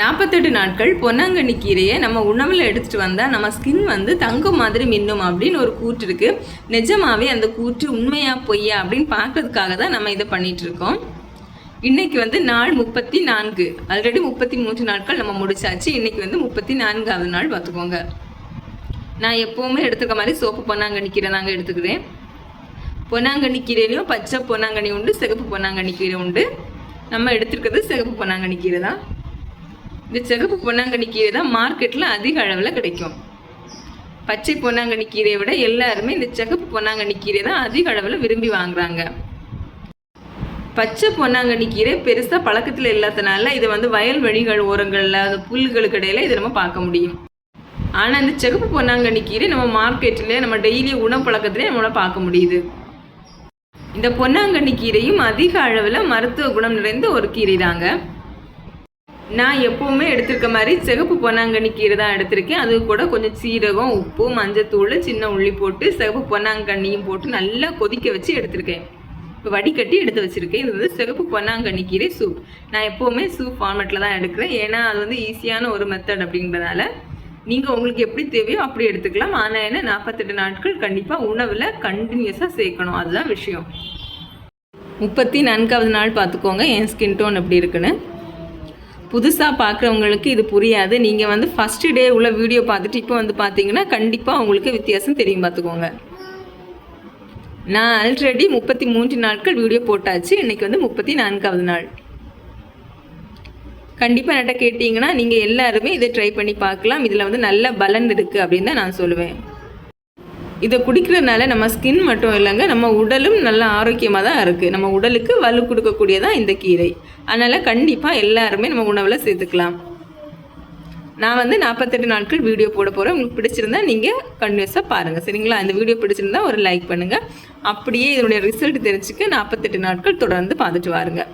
நாற்பத்தெட்டு நாட்கள் பொன்னாங்கண்ணி கீரையை நம்ம உணவில் எடுத்துகிட்டு வந்தால் நம்ம ஸ்கின் வந்து தங்கம் மாதிரி மின்னும் அப்படின்னு ஒரு கூற்று இருக்குது நிஜமாவே அந்த கூற்று உண்மையா பொய்யா அப்படின்னு பார்க்கறதுக்காக தான் நம்ம இதை பண்ணிகிட்ருக்கோம் இன்றைக்கி இன்னைக்கு வந்து நாள் முப்பத்தி நான்கு. ஆல்ரெடி முப்பத்தி மூன்று நாட்கள் நம்ம முடிச்சாச்சு. இன்னைக்கு வந்து முப்பத்தி நான்காவது நாள் பார்த்துக்கோங்க. நான் எப்போவுமே எடுத்துக்க மாதிரி சோப்பு பொன்னாங்கண்ணி கீரை தாங்க எடுத்துக்கிறேன் பொன்னாங்கண்ணி கீரையிலையும் பச்சை பொன்னாங்கண்ணி உண்டு சிகப்பு பொன்னாங்கண்ணி கீரை உண்டு. நம்ம எடுத்துருக்கிறது சிகப்பு பொன்னாங்கண்ணி கீரை தான். இந்த சிகப்பு பொன்னாங்கண்ணி கீரை தான் மார்க்கெட்டில் அதிக அளவில் கிடைக்கும். பச்சை பொன்னாங்கண்ணி கீரையை விட எல்லாருமே இந்த சிகப்பு பொன்னாங்கண்ணி கீரை தான் அதிக அளவில் விரும்பி வாங்குறாங்க. பச்சை பொன்னாங்கண்ணி கீரை பெருசாக பழக்கத்தில் இல்லாதனால இதை வந்து வயல் வழிகள் ஓரங்களில் அந்த புல்களுக்கு இடையில இதை நம்ம பார்க்க முடியும். ஆனால் இந்த சிகப்பு பொன்னாங்கண்ணி கீரை நம்ம மார்க்கெட்டில் நம்ம டெய்லி உணவு பழக்கத்திலே நம்மளால் பார்க்க முடியுது. இந்த பொன்னாங்கண்ணி கீரையும் அதிக அளவில் மருத்துவ குணம் நிறைந்த ஒரு கீரை தாங்க நான் எப்போவுமே எடுத்திருக்க மாதிரி சிகப்பு பொன்னாங்கண்ணி கீரை தான் எடுத்திருக்கேன். அது கூட கொஞ்சம் சீரகம் உப்பு மஞ்சத்தூள் சின்ன உள்ளி போட்டு சிகப்பு பொன்னாங்கண்ணியும் போட்டு நல்லா கொதிக்க வச்சு எடுத்திருக்கேன். இப்போ வடிகட்டி எடுத்து வச்சுருக்கேன். இது வந்து சிகப்பு பொன்னாங்கண்ணி கீரை சூப் நான் எப்போவுமே சூப் ஃபார்மேட்டில் தான் எடுக்கிறேன். ஏன்னா அது வந்து ஈஸியான ஒரு மெத்தட் அப்படின்றதால நீங்கள் உங்களுக்கு எப்படி தேவையோ அப்படி எடுத்துக்கலாம். ஆனால் என்ன நாற்பத்தெட்டு நாட்கள் கண்டிப்பாக உணவில் கண்டினியூஸாக சேர்க்கணும். அதுதான் விஷயம். முப்பத்தி நான்காவது நாள் பார்த்துக்கோங்க. என் ஸ்கின் டோன் எப்படி இருக்குன்னு. புதுசாக பார்க்குறவங்களுக்கு இது புரியாது. நீங்கள் வந்து ஃபஸ்ட்டு டே உள்ள வீடியோ பார்த்துட்டு இப்போ வந்து பார்த்தீங்கன்னா கண்டிப்பாக உங்களுக்கு வித்தியாசம் தெரியும் பார்த்துக்கோங்க நான் ஆல்ரெடி முப்பத்தி மூன்று நாட்கள் வீடியோ போட்டாச்சு. இன்றைக்கி வந்து முப்பத்தி நான்காவது நாள். கண்டிப்பாக என்கிட்ட கேட்டிங்கன்னா நீங்கள் எல்லாருமே இதை ட்ரை பண்ணி பார்க்கலாம். இதில் வந்து நல்ல பலன் இருக்குது அப்படின்னு தான் நான் சொல்லுவேன். இதை குடிக்கிறதுனால நம்ம ஸ்கின் மட்டும் இல்லைங்க நம்ம உடலும் நல்ல ஆரோக்கியமாக தான் இருக்குது நம்ம உடலுக்கு வலு கொடுக்கக்கூடியதான் இந்த கீரை. அதனால் கண்டிப்பாக எல்லாருமே நம்ம உணவில் சேர்த்துக்கலாம். நான் வந்து நாற்பத்தெட்டு நாட்கள் வீடியோ போட போகிறேன் உங்களுக்கு பிடிச்சிருந்தா நீங்கள் கண்டினியூஸாக பாருங்கள் சரிங்களா? இந்த வீடியோ பிடிச்சிருந்தா ஒரு லைக் பண்ணுங்கள் அப்படியே இதனுடைய ரிசல்ட் தெரிஞ்சுக்க நாற்பத்தெட்டு நாட்கள் தொடர்ந்து பார்த்துட்டு வாருங்கள்